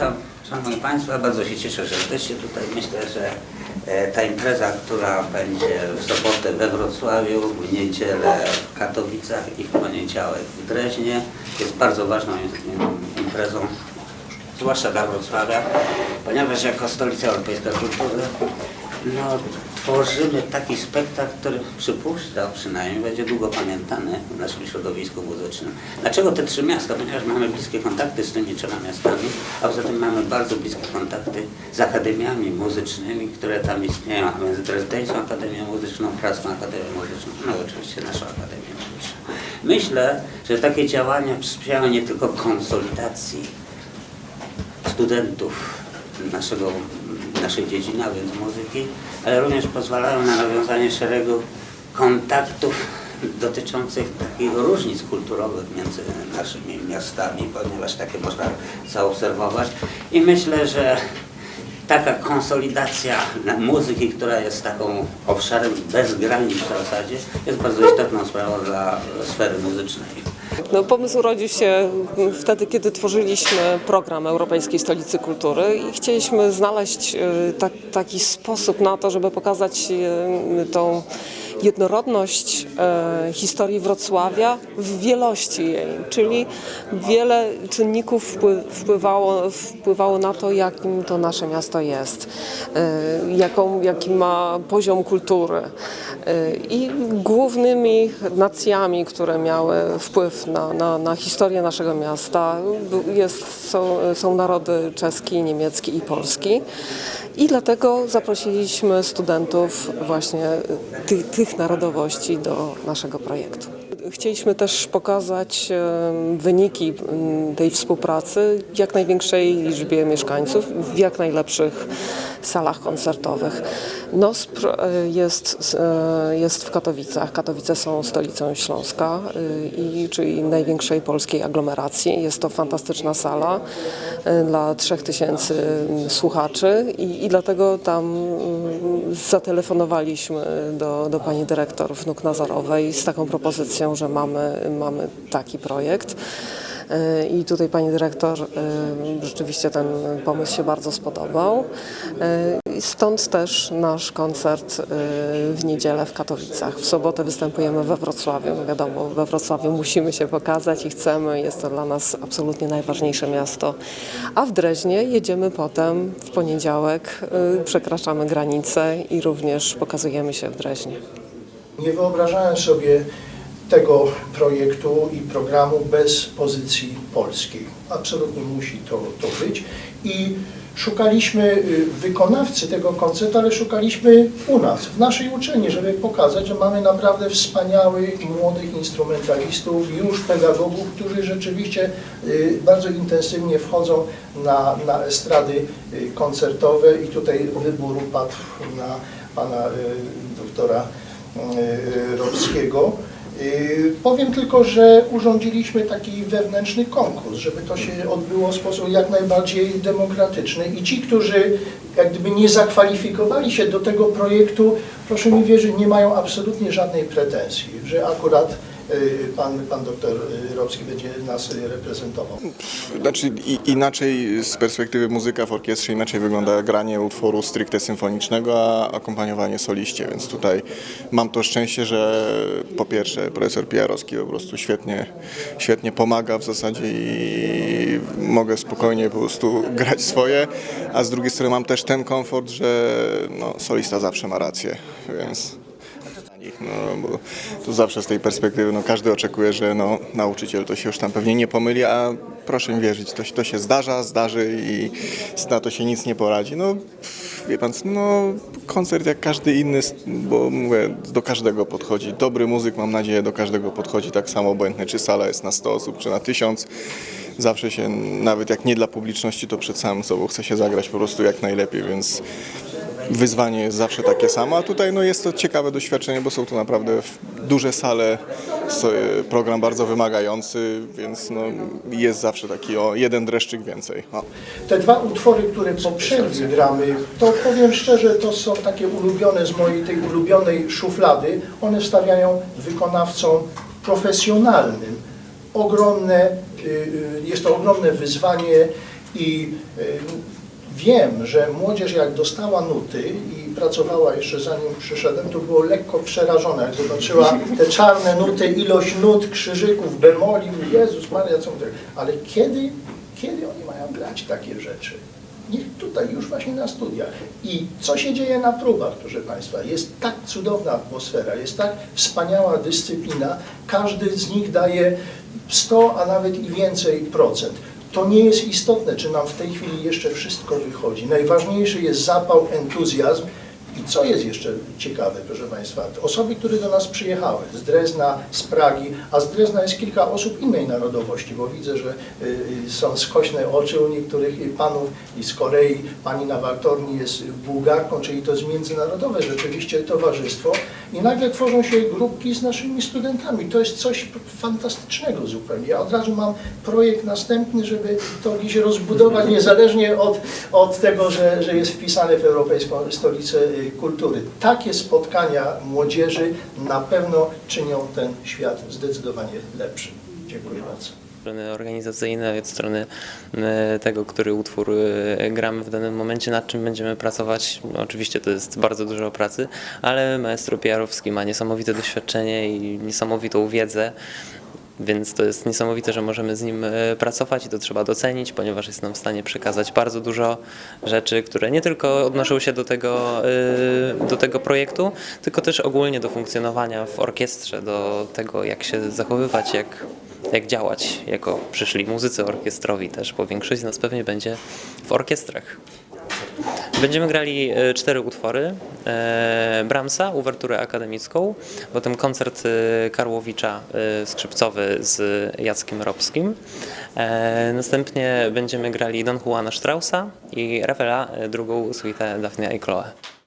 Witam Szanowni Państwa, bardzo się cieszę, że jesteście tutaj. Myślę, że e, ta impreza, która będzie w sobotę we Wrocławiu, w niedzielę w Katowicach i w poniedziałek w Dreźnie jest bardzo ważną im- imprezą, zwłaszcza dla Wrocławia, ponieważ jako stolica europejska kultury no, tworzymy taki spektakl, który przypuszczam przynajmniej będzie długo pamiętany w naszym środowisku muzycznym. Dlaczego te trzy miasta? Ponieważ mamy bliskie kontakty z tymi trzema miastami, a poza tym mamy bardzo bliskie kontakty z akademiami muzycznymi, które tam istnieją, a między Drezdeńską Akademią Muzyczną, Praską Akademią Muzyczną, no oczywiście naszą Akademią Muzyczną. Myślę, że takie działania sprzyjają nie tylko konsolidacji studentów naszego, naszej dziedziny, a więc muzyki, ale również pozwalają na nawiązanie szeregu kontaktów dotyczących takich różnic kulturowych między naszymi miastami, ponieważ takie można zaobserwować. I myślę, że taka konsolidacja muzyki, która jest taką obszarem bez granic w zasadzie, jest bardzo istotną sprawą dla sfery muzycznej. No, pomysł urodził się wtedy, kiedy tworzyliśmy program Europejskiej Stolicy Kultury i chcieliśmy znaleźć tak, taki sposób na to, żeby pokazać e, tą jednorodność e, historii Wrocławia w wielości jej, czyli wiele czynników wpły- wpływało, wpływało na to, jakim to nasze miasto jest, e, jaką, jaki ma poziom kultury. E, I głównymi nacjami, które miały wpływ na, na, na historię naszego miasta jest, są, są narody czeski, niemiecki i polski. I dlatego zaprosiliśmy studentów właśnie tych, tych narodowości do naszego projektu. Chcieliśmy też pokazać wyniki tej współpracy jak największej liczbie mieszkańców w jak najlepszych salach koncertowych. NOSPR e, jest, e, jest w Katowicach. Katowice są stolicą Śląska, e, i, czyli największej polskiej aglomeracji. Jest to fantastyczna sala dla 3000 słuchaczy i, i dlatego tam zatelefonowaliśmy do, do pani dyrektor Wnuk Nazarowej z taką propozycją, że mamy, mamy taki projekt. E, I tutaj pani dyrektor e, rzeczywiście ten pomysł się bardzo spodobał. E, stąd też nasz koncert w niedzielę w Katowicach. W sobotę występujemy we Wrocławiu. No wiadomo, we Wrocławiu musimy się pokazać i chcemy. Jest to dla nas absolutnie najważniejsze miasto. A w Dreźnie jedziemy potem w poniedziałek, przekraczamy granicę i również pokazujemy się w Dreźnie. Nie wyobrażałem sobie tego projektu i programu bez pozycji polskiej. Absolutnie musi to, to być. I szukaliśmy y, wykonawcy tego koncertu, ale szukaliśmy u nas, w naszej uczelni, żeby pokazać, że mamy naprawdę wspaniałych młodych instrumentalistów, już pedagogów, którzy rzeczywiście y, bardzo intensywnie wchodzą na, na estrady y, koncertowe i tutaj wybór padł na pana doktora Robskiego. Y, Powiem tylko, że urządziliśmy taki wewnętrzny konkurs, żeby to się odbyło w sposób jak najbardziej demokratyczny. I ci, którzy jak gdyby nie zakwalifikowali się do tego projektu, proszę mi wierzyć, nie mają absolutnie żadnej pretensji, że akurat pan, pan doktor y, Robski będzie nas y, reprezentował. Znaczy inaczej z perspektywy muzyka w orkiestrze inaczej wygląda granie utworu stricte symfonicznego, a akompaniowanie soliście, więc tutaj mam to szczęście, że po pierwsze profesor Pijarowski po prostu świetnie, świetnie pomaga w zasadzie i mogę spokojnie po prostu grać swoje, a z drugiej strony mam też ten komfort, że no, solista zawsze ma rację, więc nich, no, bo tu zawsze z tej perspektywy, no każdy oczekuje, że no, nauczyciel to się już tam pewnie nie pomyli, a proszę mi wierzyć, to, to się zdarza, zdarzy i na to się nic nie poradzi. No, wie pan, no koncert jak każdy inny, bo mówię, do każdego podchodzi. Dobry muzyk, mam nadzieję, do każdego podchodzi tak samo, obojętnie czy sala jest na 100 osób, czy na 1000. Zawsze się, nawet jak nie dla publiczności, to przed samym sobą chce się zagrać po prostu jak najlepiej, więc wyzwanie jest zawsze takie samo, a tutaj no, jest to ciekawe doświadczenie, bo są to naprawdę duże sale, s- program bardzo wymagający, więc no, jest zawsze taki o jeden dreszczyk więcej. O. Te dwa utwory, które po przerwie gramy, to powiem szczerze, to są takie ulubione z mojej tej ulubionej szuflady. One stawiają wykonawcom profesjonalnym ogromne, y, y, jest to ogromne wyzwanie I wiem, że młodzież jak dostała nuty i pracowała jeszcze zanim przyszedłem, to było lekko przerażona, jak zobaczyła te czarne nuty, ilość nut, krzyżyków, bemoli, Jezus Maria, co mówię. Ale kiedy, kiedy oni mają grać takie rzeczy? Niech tutaj, już właśnie na studiach. I co się dzieje na próbach, proszę Państwa? Jest tak cudowna atmosfera, jest tak wspaniała dyscyplina. Każdy z nich daje 100, a nawet i więcej procent. To nie jest istotne, czy nam w tej chwili jeszcze wszystko wychodzi. Najważniejszy jest zapał, entuzjazm. I co jest jeszcze ciekawe, proszę Państwa, osoby, które do nas przyjechały z Drezna, z Pragi, a z Drezna jest kilka osób innej narodowości, bo widzę, że y, y, są skośne oczy u niektórych panów i z Korei pani na wartowni jest Bułgarką, czyli to jest międzynarodowe rzeczywiście towarzystwo i nagle tworzą się grupki z naszymi studentami. To jest coś fantastycznego zupełnie. Ja od razu mam projekt następny, żeby to gdzieś rozbudować, niezależnie od, od tego, że, że jest wpisane w Europejską Stolicę y, Kultury. Takie spotkania młodzieży na pewno czynią ten świat zdecydowanie lepszym. Dziękuję bardzo. strony organizacyjnej, od strony e, tego, który utwór e, gramy w danym momencie, nad czym będziemy pracować. Oczywiście to jest bardzo dużo pracy, ale maestro Pijarowski ma niesamowite doświadczenie i niesamowitą wiedzę. Więc to jest niesamowite, że możemy z nim e, pracować i to trzeba docenić, ponieważ jest nam w stanie przekazać bardzo dużo rzeczy, które nie tylko odnoszą się do tego, e, do tego projektu, tylko też ogólnie do funkcjonowania w orkiestrze, do tego, jak się zachowywać, jak, jak działać jako przyszli muzycy orkiestrowi też, bo większość z nas pewnie będzie w orkiestrach. Będziemy grali e, cztery utwory. E, Brahmsa, uwerturę akademicką, potem koncert e, Karłowicza skrzypcowy z Jackiem Robskim. Następnie będziemy grali Don Juana Straussa i Rafaela, drugą suitę Daphne i Chloe.